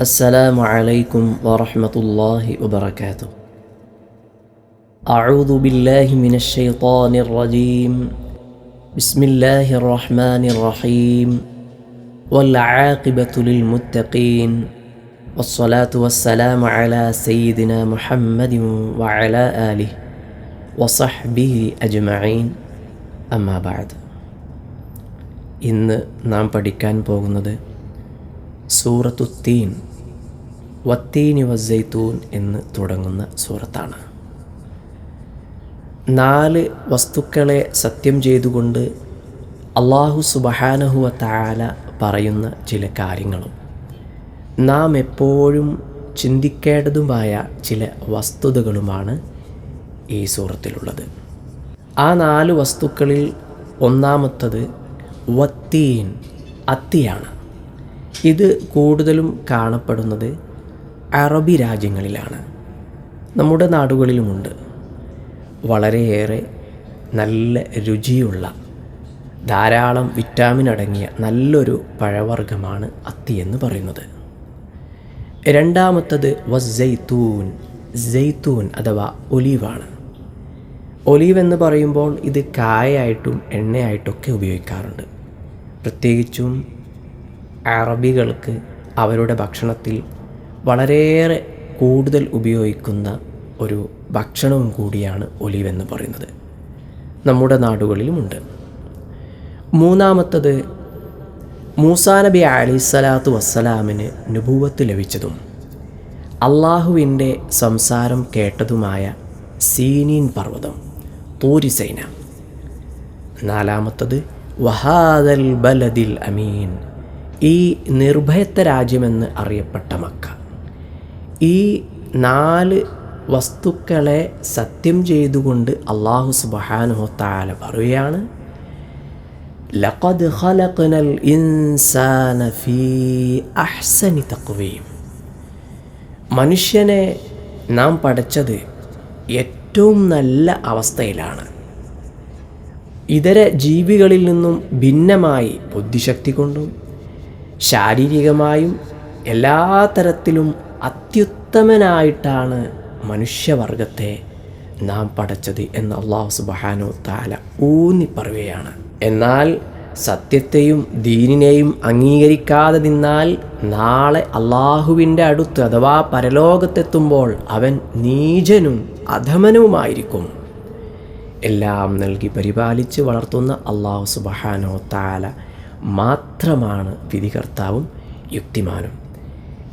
السلام عليكم ورحمة الله وبركاته أعوذ بالله من الشيطان الرجيم بسم الله الرحمن الرحيم والعاقبة للمتقين والصلاة والسلام على سيدنا محمد وعلى آله وصحبه أجمعين أما بعد ഇന്ന് നാം പഠിക്കാൻ പോകുന്നത് സൂറത്തുത്തീൻ വത്തീനി വസൈത്തൂൻ എന്ന് തുടങ്ങുന്ന സൂറത്താണ്. നാല് വസ്തുക്കളെ സത്യം ചെയ്തുകൊണ്ട് അള്ളാഹു സുബഹാനഹുവ താല പറയുന്ന ചില കാര്യങ്ങളും നാം എപ്പോഴും ചിന്തിക്കേണ്ടതുമായ ചില വസ്തുതകളുമാണ് ഈ സൂറത്തിലുള്ളത്. ആ നാല് വസ്തുക്കളിൽ ഒന്നാമത്തത് വത്തീൻ അത്തിയാണ്. ഇത് കൂടുതലും കാണപ്പെടുന്നത് അറബി രാജ്യങ്ങളിലാണ്. നമ്മുടെ നാടുകളിലുമുണ്ട്. വളരെയേറെ നല്ല രുചിയുള്ള ധാരാളം വിറ്റാമിൻ അടങ്ങിയ നല്ലൊരു പഴവർഗമാണ് അത്തി എന്ന് പറയുന്നത്. രണ്ടാമത്തത് വസ്സൈത്തൂൻ ജെയ്ത്തൂൻ അഥവാ ഒലീവാണ്. ഒലീവ് എന്ന് പറയുമ്പോൾ ഇത് കായായിട്ടും എണ്ണയായിട്ടൊക്കെ ഉപയോഗിക്കാറുണ്ട്. പ്രത്യേകിച്ചും അറബികൾക്ക് അവരുടെ ഭക്ഷണത്തിൽ വളരെയേറെ കൂടുതൽ ഉപയോഗിക്കുന്ന ഒരു ഭക്ഷണവും കൂടിയാണ് ഒലിവ് എന്ന് പറയുന്നത്. നമ്മുടെ നാടുകളിലുമുണ്ട്. മൂന്നാമത്തത് മൂസാ നബി അലിസ്വലാത്തു വസ്സലാമിന് നുഭൂവത്ത് ലഭിച്ചതും അള്ളാഹുവിന്റെ സംസാരം കേട്ടതുമായ സീനീൻ പർവതം തൂരിസൈന നാലാമത്തത് വഹാദൽ ബലദിൽ അമീൻ. ഈ നിർഭയത്വ രാജ്യമെന്ന് അറിയപ്പെട്ട മക്ക. ഈ നാല് വസ്തുക്കളെ സത്യം ചെയ്തുകൊണ്ട് അള്ളാഹു സുബാനുഹത്താല പറയുകയാണ് ലഖദ് ഖലഖ്നൽ ഇൻസാന ഫീ അഹ്സനി മനുഷ്യനെ നാം പഠിച്ചത് ഏറ്റവും നല്ല അവസ്ഥയിലാണ്. ഇതര ജീവികളിൽ നിന്നും ഭിന്നമായി ബുദ്ധിശക്തി കൊണ്ടും ശാരീരികമായും എല്ലാ തരത്തിലും അത്യുത്തമനായിട്ടാണ് മനുഷ്യവർഗത്തെ നാം പഠിച്ചത് എന്ന് അള്ളാഹു സുബാനോ താല ഊന്നി പറയുകയാണ് എന്നാൽ സത്യത്തെയും ദീനിനെയും അംഗീകരിക്കാതെ നിന്നാൽ നാളെ അള്ളാഹുവിന്റെ അടുത്ത് അഥവാ പരലോകത്തെത്തുമ്പോൾ അവൻ നീചനും അധമനവുമായിരിക്കും എല്ലാം നൽകി പരിപാലിച്ച് വളർത്തുന്ന അള്ളാഹു സുബഹാനോ താല മാത്രമാണ് വിധികർത്താവും യുക്തിമാനും.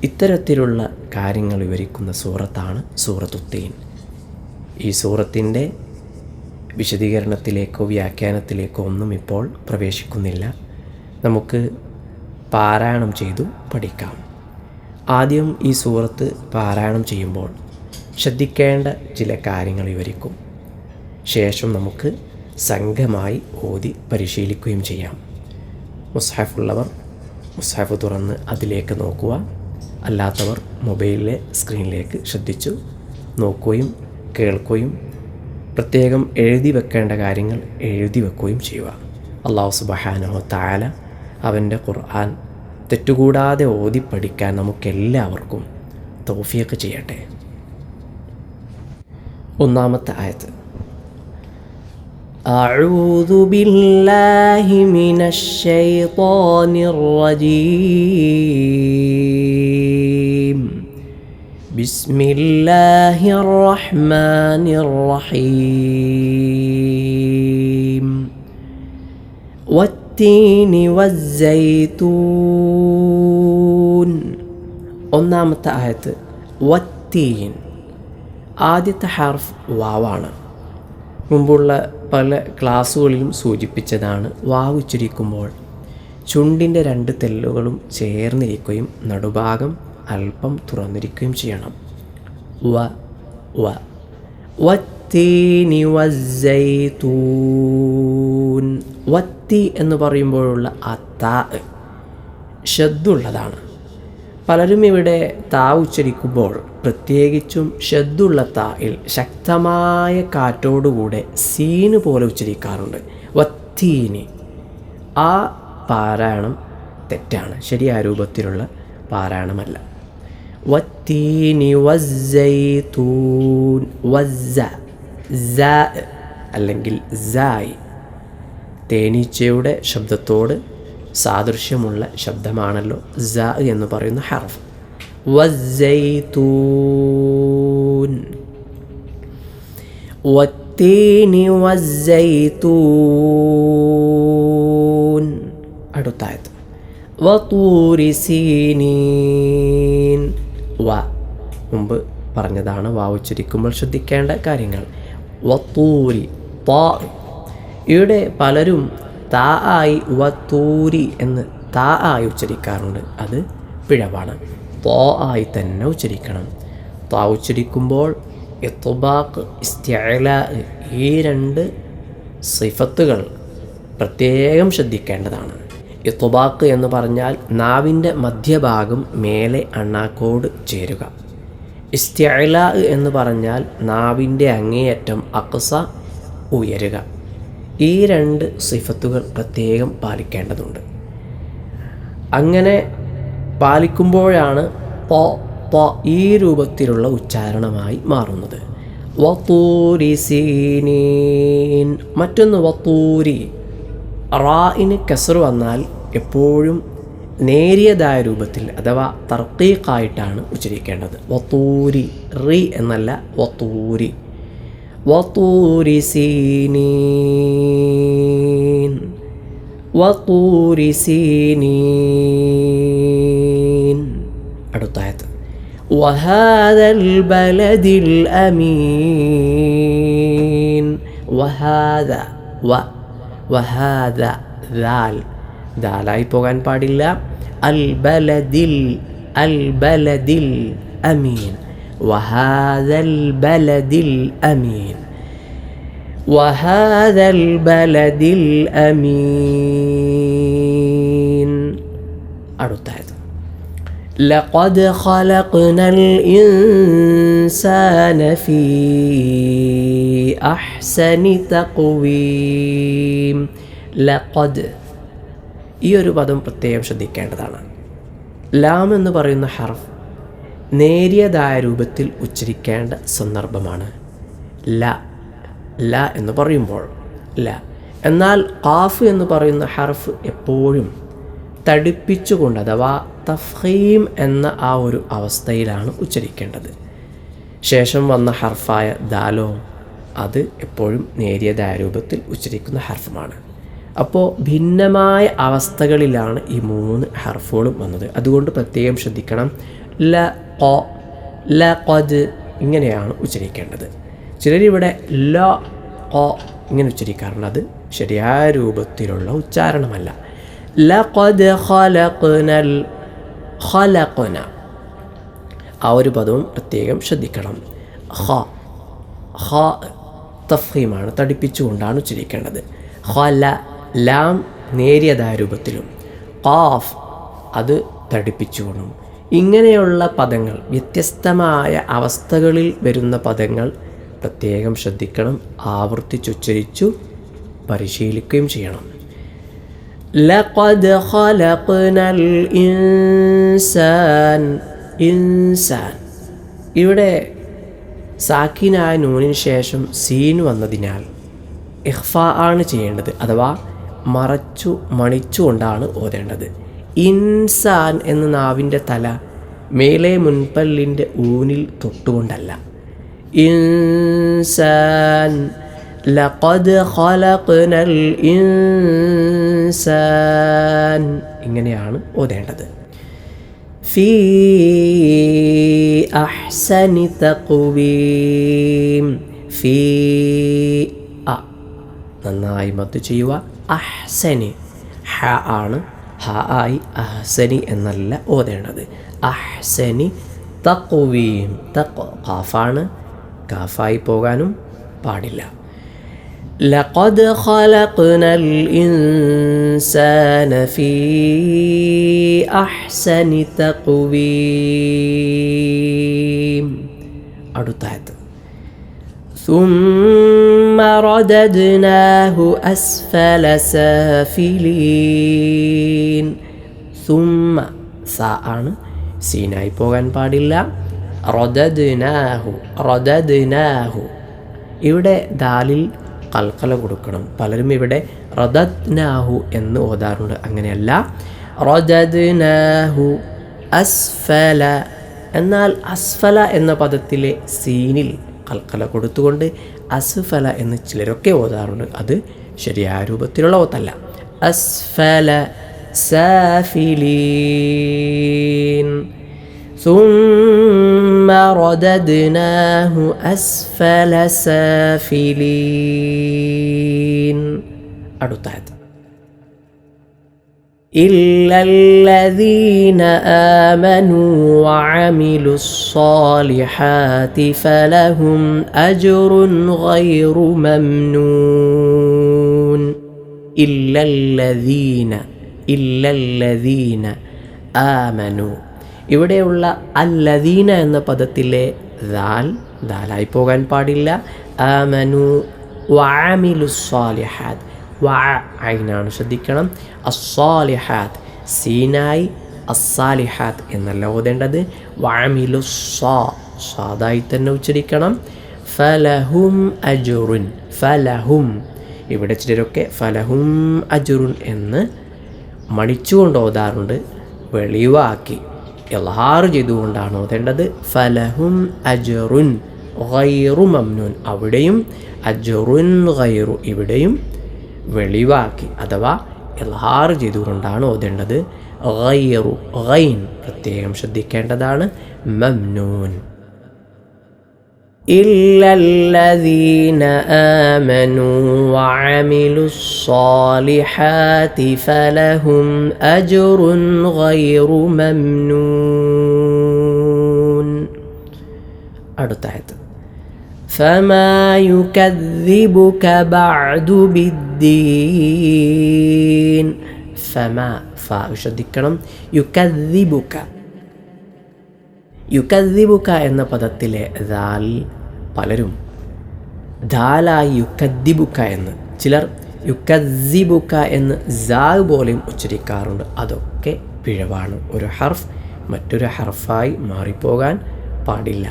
ഇത്തരത്തിലുള്ള കാര്യങ്ങൾ വിവരിക്കുന്ന സൂറത്താണ് സൂറത്തുത്തീൻ ഈ സൂറത്തിന്റെ വിശദീകരണത്തിലേക്കോ വ്യാഖ്യാനത്തിലേക്കോ ഒന്നും ഇപ്പോൾ പ്രവേശിക്കുന്നില്ല. നമുക്ക് പാരായണം ചെയ്തു പഠിക്കാം. ആദ്യം ഈ സൂറത്ത് പാരായണം ചെയ്യുമ്പോൾ ശ്രദ്ധിക്കേണ്ട ചില കാര്യങ്ങൾ വിവരിക്കും. ശേഷം നമുക്ക് സംഘമായി ഓതി പരിശീലിക്കുകയും ചെയ്യാം. മുസ്ഹാഫുള്ളവർ മുസ്ഹാഫ് തുറന്ന് അതിലേക്ക് നോക്കുക. അല്ലാത്തവർ മൊബൈലിലെ സ്ക്രീനിലേക്ക് ശ്രദ്ധിച്ചു നോക്കുകയും കേൾക്കുകയും പ്രത്യേകം എഴുതി വെക്കേണ്ട കാര്യങ്ങൾ എഴുതി വെക്കുകയും ചെയ്യുക. അള്ളാഹു സുബഹാനോ താല അവന്റെ ഖുർആൻ തെറ്റുകൂടാതെ ഓതി പഠിക്കാൻ നമുക്കെല്ലാവർക്കും തോഫിയൊക്കെ ചെയ്യട്ടെ. ഒന്നാമത്തെ ആയത്ത് أعوذ بالله من الشيطان الرجيم بسم الله الرحمن الرحيم والتين والزيتون ഒന്നാമത്തെ ആയത്ത് വത്തീൻ ആദ്യത്തെ ഹാർഫ് വാവാണ് മുമ്പുള്ള പല ക്ലാസ്സുകളിലും സൂചിപ്പിച്ചതാണ് വാവ് ഉച്ചരിക്കുമ്പോൾ ചുണ്ടിന്റെ രണ്ട് തെല്ലുകളും ചേർന്നിരിക്കുകയും നടുഭാഗം അല്പം തുറന്നിരിക്കുകയും ചെയ്യണം. വ വ. വത്തീനി വത്തി എന്ന് പറയുമ്പോഴുള്ള അത്ത ഷദ്ദുള്ളതാണ് പലരും ഇവിടെ താ ഉച്ചരിക്കുമ്പോൾ പ്രത്യേകിച്ചും ഷെദ്ദുള്ള തായിൽ ശക്തമായ കാറ്റോടുകൂടെ സീന് പോലെ ഉച്ചരിക്കാറുണ്ട്. വത്തീനി. ആ പാരായണം തെറ്റാണ്. ശരിയായ രൂപത്തിലുള്ള പാരായണമല്ല. വത്തീനി അല്ലെങ്കിൽ തേനീച്ചയുടെ ശബ്ദത്തോട് സാദൃശ്യമുള്ള ശബ്ദമാണല്ലോ സ എന്ന് പറയുന്ന ഹർഫ്. അടുത്തായത്. വ. മുമ്പ് പറഞ്ഞതാണ് വാ ഉച്ചരിക്കുമ്പോൾ ശ്രദ്ധിക്കേണ്ട കാര്യങ്ങൾ. വത്തൂരി പാ ഇവിടെ പലരും താ ആയി വ തൂരി എന്ന് താ ആയി ഉച്ചരിക്കാറുണ്ട്. അത് പിഴവാണ്. തോ ആയി തന്നെ ഉച്ചരിക്കണം. താ ഉച്ചരിക്കുമ്പോൾ എത്തുബാക്ക് ഇസ്ത്യല ഈ രണ്ട് സിഫത്തുകൾ പ്രത്യേകം ശ്രദ്ധിക്കേണ്ടതാണ്. ഇത്തുബാക്ക് എന്ന് പറഞ്ഞാൽ നാവിന്റെ മധ്യഭാഗം മേലെ അണ്ണാക്കോട് ചേരുക. ഇസ്ത്യല എന്ന് പറഞ്ഞാൽ നാവിന്റെ അങ്ങേയറ്റം അക്സ ഉയരുക. ഈ രണ്ട് സിഫത്തുകൾ പ്രത്യേകം പാലിക്കേണ്ടതുണ്ട്. അങ്ങനെ പാലിക്കുമ്പോഴാണ് പോ പ ഈ രൂപത്തിലുള്ള ഉച്ചാരണമായി മാറുന്നത്. വത്തൂരി സീനീൻ. മറ്റൊന്ന് വത്തൂരി. റായിന് കസർ വന്നാൽ എപ്പോഴും നേരിയതായ രൂപത്തിൽ അഥവാ തർക്കീക്കായിട്ടാണ് ഉച്ചരിക്കേണ്ടത്. വത്തൂരി റി എന്നല്ല വത്തൂരി. വത്തൂരി സീനീൻ വത്തൂരി സീനീൻ അടുത്തായത് وهذا البلد الأمين وهذا و وهذا ذال ദാലായി പോകാൻ പാടില്ല അൽ ബലദിൽ അൽ ബലദിൽ അമീൻ وهذا البلد الأمين وهذا البلد الأمين അടുത്തായത് لقد خلقنا الإنسان في أحسن تقويم لقد ഈ ഒരു പദം പ്രത്യേകം ശ്രദ്ധിക്കേണ്ടതാണ് ലാം എന്ന് പറയുന്ന ഹർഫ് നേരിയതായ രൂപത്തിൽ ഉച്ചരിക്കേണ്ട സന്ദർഭമാണ്. ല ല എന്ന് പറയുമ്പോൾ ല. എന്നാൽ കാഫ് എന്ന് പറയുന്ന ഹർഫ് എപ്പോഴും തടിപ്പിച്ചുകൊണ്ട് അഥവാ തഫീം എന്ന ആ ഒരു അവസ്ഥയിലാണ് ഉച്ചരിക്കേണ്ടത്. ശേഷം വന്ന ഹർഫായ ദാലോ അത് എപ്പോഴും നേരിയതായ രൂപത്തിൽ ഉച്ചരിക്കുന്ന ഹർഫുമാണ്. അപ്പോൾ ഭിന്നമായ അവസ്ഥകളിലാണ് ഈ മൂന്ന് ഹർഫുകളും വന്നത്. അതുകൊണ്ട് പ്രത്യേകം ശ്രദ്ധിക്കണം. ല കൊ ല ഖദ് ഇങ്ങനെയാണ് ഉച്ചരിക്കേണ്ടത്. ചിലരിവിടെ ല കൊ ഇങ്ങനെ ഉച്ചരിക്കാറുണ്ട് അത് ശരിയായ രൂപത്തിലുള്ള ഉച്ചാരണമല്ല. ലഖദ് ഖലഖ്നൽ ഖലഖ്ന. ആ ഒരു പദവും പ്രത്യേകം ശ്രദ്ധിക്കണം. ഹ ഹ തഫീമാണ് തടിപ്പിച്ചുകൊണ്ടാണ് ഉച്ചരിക്കേണ്ടത്. ഖല ലാം നേരിയതായ രൂപത്തിലും. ഖാഫ് അത് തടിപ്പിച്ചുകൊണ്ടും ഇങ്ങനെയുള്ള പദങ്ങൾ വ്യത്യസ്തമായ അവസ്ഥകളിൽ വരുന്ന പദങ്ങൾ പ്രത്യേകം ശ്രദ്ധിക്കണം ആവർത്തിച്ചുച്ചരിച്ചു പരിശീലിക്കുകയും ചെയ്യണം. ഇവിടെ സാക്കിനായ നൂനിന് ശേഷം സീൻ വന്നതിനാൽ ഇഹ്ഫ ആണ് ചെയ്യേണ്ടത് അഥവാ മറച്ചു മണിച്ചുകൊണ്ടാണ് ഓതേണ്ടത്. ഇൻസാൻ എന്ന നാവിന്റെ തല മേലെ മുൻപല്ലിന്റെ ഊനിൽ തൊട്ടുകൊണ്ടല്ല. ഇൻസാൻ ലഖദ് ഖലഖ്നൽ ഇൻസാൻ ഇങ്ങനെയാണ് ഓതേണ്ടത്. ഫീ അഹ്സനി തഖ്വീം. ഫീ അ നന്നായി മത്ത് ചെയ്യുക. അഹ്സനി ഹ ആണ് ഹ ആയി അഹ്സനി എന്നല്ല ഓതേണ്ടത് അഹ്സനി തഖ്വീം തഖ് ഖാഫാണ് കാഫായി പോകാനും പാടില്ല لقد خلقنا الإنسان في أحسن تقويم അടുത്തായത് ثم رددناه أسفل سافلين ثم സ ആണ് സീനായി പോകാൻ പാടില്ല റൊദദ്നാഹു റൊദദ്നാഹു ഇവിടെ ദാലിൽ കൽക്കല കൊടുക്കണം പലരും ഇവിടെ റദദ്നാഹു എന്ന് ഓതാറുണ്ട് അങ്ങനെയല്ല റദദ്നാഹു അസ്ഫല എന്നാൽ അസ്ഫല എന്ന പദത്തിലെ സീനിൽ കൽക്കല കൊടുത്തുകൊണ്ട് അസ്ഫല എന്ന് ചിലരൊക്കെ ഓതാറുണ്ട് അത് ശരിയായ രൂപത്തിലുള്ള ഓത്തല്ല അസ്ഫല സാഫിലീൻ ثم رددناه أسفل سافلين അടുത്തായത് إلا الذين آمنوا وعملوا الصالحات فلهم أجر غير ممنون إلا الذين إلا الذين آمنوا ഇവിടെയുള്ള അല്ലദീന എന്ന പദത്തിലെ ദാൽ ദാലായി പോകാൻ പാടില്ല ആമനു വാമിലു സ്വാലിഹാത്ത് വാ ശ്രദ്ധിക്കണം. അസ്വാലിഹാത്ത് സീനായി അസാലിഹാത്ത് എന്നല്ല ഓതേണ്ടത്. വാമിലു സാ സ്വാദായി തന്നെ ഉച്ചരിക്കണം. ഫലഹും അജുറുൻ ഫലഹും. ഇവിടെ ചിലരൊക്കെ ഫലഹും അജുറുൻ എന്ന് മണിച്ചുകൊണ്ട് ഓതാറുണ്ട്. വെളിവാക്കി എലാറ് ചെയ്തുകൊണ്ടാണ് ഓതേണ്ടത്. ഫലഹും അജറുൻ ഗൈറു മംനൂൻ. അവിടെയും അജറുൻ ഗൈറു ഇവിടെയും വെളിവാക്കി അഥവാ എലാറ് ചെയ്തുകൊണ്ടാണ് ഓതേണ്ടത് ഗൈറു ഗൈൻ പ്രത്യേകം ശ്രദ്ധിക്കേണ്ടതാണ് മംനൂൻ إلا الذين آمنوا وعملوا الصالحات فلهم أجر غير ممنون അടുത്തായത് فما يكذبك بعد بالدين فما ഫ ശ്രദ്ധിക്കണം യുക്കദ്ദിബുക യുക്കദ്ദിബുക എന്ന പദത്തിലെ ദാൽ പലരും ദാലായി യുക്കദ്ദിബുക എന്ന് ചിലർ യുക്കദ്ദിബുക എന്ന് സാഗ് പോലെയും ഉച്ചരിക്കാറുണ്ട് അതൊക്കെ പിഴവാണ് ഒരു ഹർഫ് മറ്റൊരു ഹർഫായി മാറിപ്പോകാൻ പാടില്ല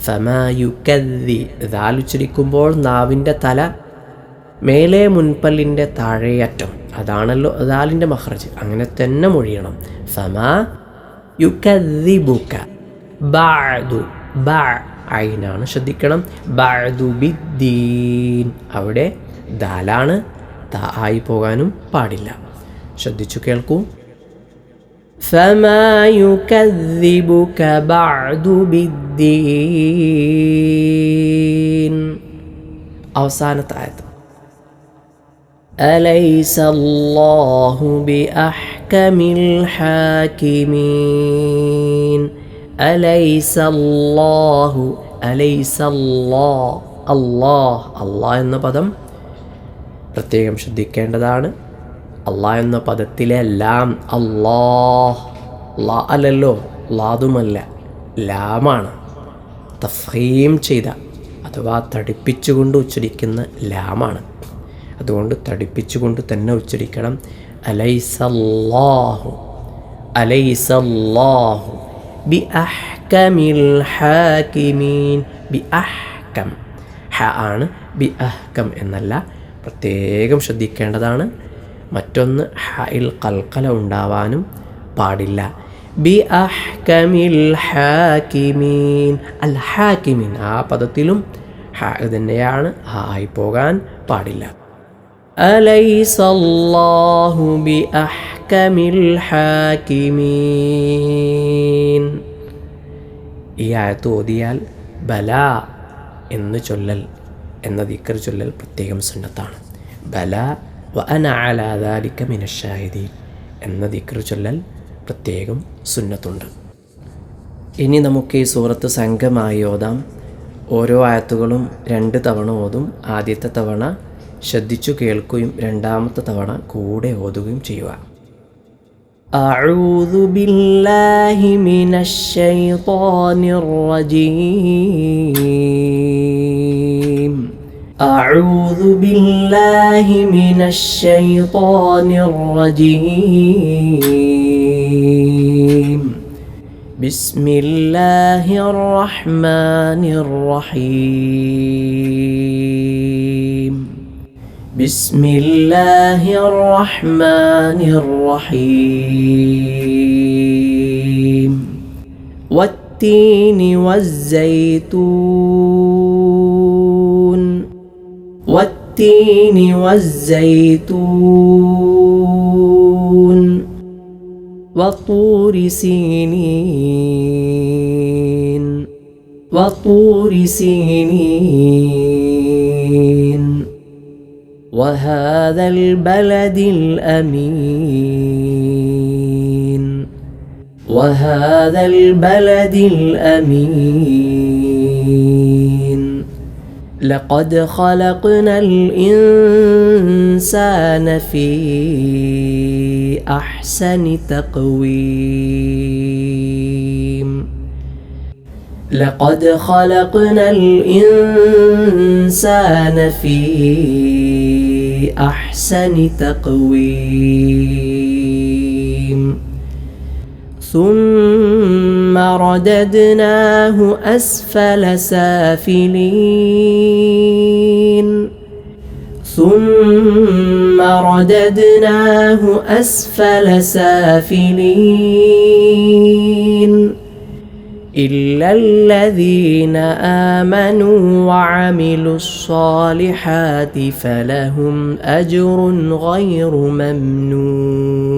ഫമാ യുക്കദ്ദി ദാൽ ഉച്ചരിക്കുമ്പോൾ നാവിന്റെ തല മേലെ മുൻപല്ലിന്റെ താഴെയറ്റം. അതാണല്ലോ ദാലിന്റെ മഹ്റജ്. അങ്ങനെ തന്നെ മൊഴിയണം. ഫമാ യുക്കദ്ദിബുക ബാദു ബാ ഐനാണ് ശ്രദ്ധിക്കണം. ബാദു ബിദ്ദീൻ. അവിടെ ദാലാണ് താ ആയി പോകാനും പാടില്ല. ശ്രദ്ധിച്ചു കേൾക്കൂ. فما يكذبك بعد بالدين അവസാനത്തെ ആയത് أليس الله بأحكم الحاكمين أليس الله أليس الله അള്ളാഹ് അള്ളാഹ് എന്ന പദം പ്രത്യേകം ശ്രദ്ധിക്കേണ്ടതാണ് അള്ളാഹ് എന്ന പദത്തിലെ ലാം അള്ളാഹ് ലാ അല്ലല്ലോ ലാതുമല്ല ലാമാണ്. തഫീം ചെയ്ത അഥവാ തടിപ്പിച്ചുകൊണ്ട് ഉച്ചരിക്കുന്ന ലാമാണ്. അതുകൊണ്ട് തടിപ്പിച്ചുകൊണ്ട് തന്നെ ഉച്ചരിക്കണം. അലൈസല്ലാഹു അലൈസല്ലാഹു ബി അഹ്കമിൽ ഹാക്കിമീൻ ബി അഹ്കം. ഹ ആണ് ബി അഹ്കം എന്നല്ല പ്രത്യേകം ശ്രദ്ധിക്കേണ്ടതാണ്. മറ്റൊന്ന് ഹയിൽ കൽക്കല ഉണ്ടാവാനും പാടില്ല. ബി അഹ്കമിൽ ഹാക്കിമീൻ. അൽ ഹാക്കിമീൻ ആ പദത്തിലും ഹാ തന്നെയാണ് ആ ആയി പോകാൻ പാടില്ല. അലൈസല്ലാഹു ബി അഹ്കമിൽ ഹാക്കിമീൻ. ഈ ആയത്ത് ഓതിയാൽ ബല എന്ന് ചൊല്ലൽ എന്ന ദിക്കർ ചൊല്ലൽ പ്രത്യേകം സുന്നത്താണ്. ബല വ അന അലാദാലിക്ക മിനഷാഹിദി എന്ന ദിക്കർ ചൊല്ലൽ പ്രത്യേകം സുന്നത്തുണ്ട് ഇനി നമുക്ക് ഈ സൂറത്ത് സംഘമായി ഓതാം ഓരോ ആയത്തുകളും രണ്ട് തവണ ഓതും ആദ്യത്തെ തവണ ശ്രദ്ധിച്ചു കേൾക്കുകയും രണ്ടാമത്തെ തവണ കൂടെ ഓതുകയും ചെയ്യുക أعوذ بالله من الشيطان الرجيم أعوذ بالله من الشيطان الرجيم. بسم الله الرحمن الرحيم. بسم الله الرحمن الرحيم. والتين والزيتون. والتين والزيتون وطور سينين وطور سينين. وهذا البلد الأمين. وهذا البلد الأمين. لقد خلقنا الإنسان في أحسن تقويم. لقد خلقنا الإنسان في أحسن تقويم. ثم رددناه أسفل سافلين. ثم رددناه أسفل سافلين. إلا الذين آمنوا وعملوا الصالحات فلهم أجر غير ممنون.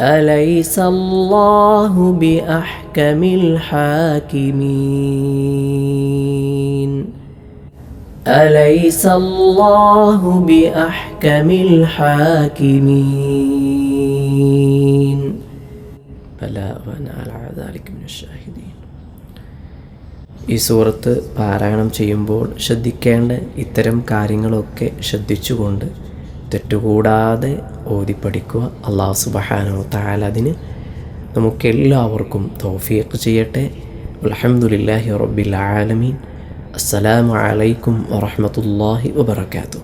أليس الله بأحكم الحاكمين أليس الله بأحكم الحاكمين بلى وأنا على ذلك من الشاهدين ഈ സൂറത്ത് പാരായണം ചെയ്യുമ്പോൾ ശ്രദ്ധിക്കേണ്ട ഇത്തരം കാര്യങ്ങളൊക്കെ ശ്രദ്ധിച്ചുകൊണ്ട് തെറ്റുകൂടാതെ ഓതി പഠിക്കുക അള്ളാഹു സുബഹാനോ താല നമുക്കെല്ലാവർക്കും തൗഫീഖ് ചെയ്യട്ടെ. അലഹമുല്ലാഹി റബ്ബിൽ ആലമീൻ. അസ്സലാമു അലൈക്കും വബർക്കാത്തു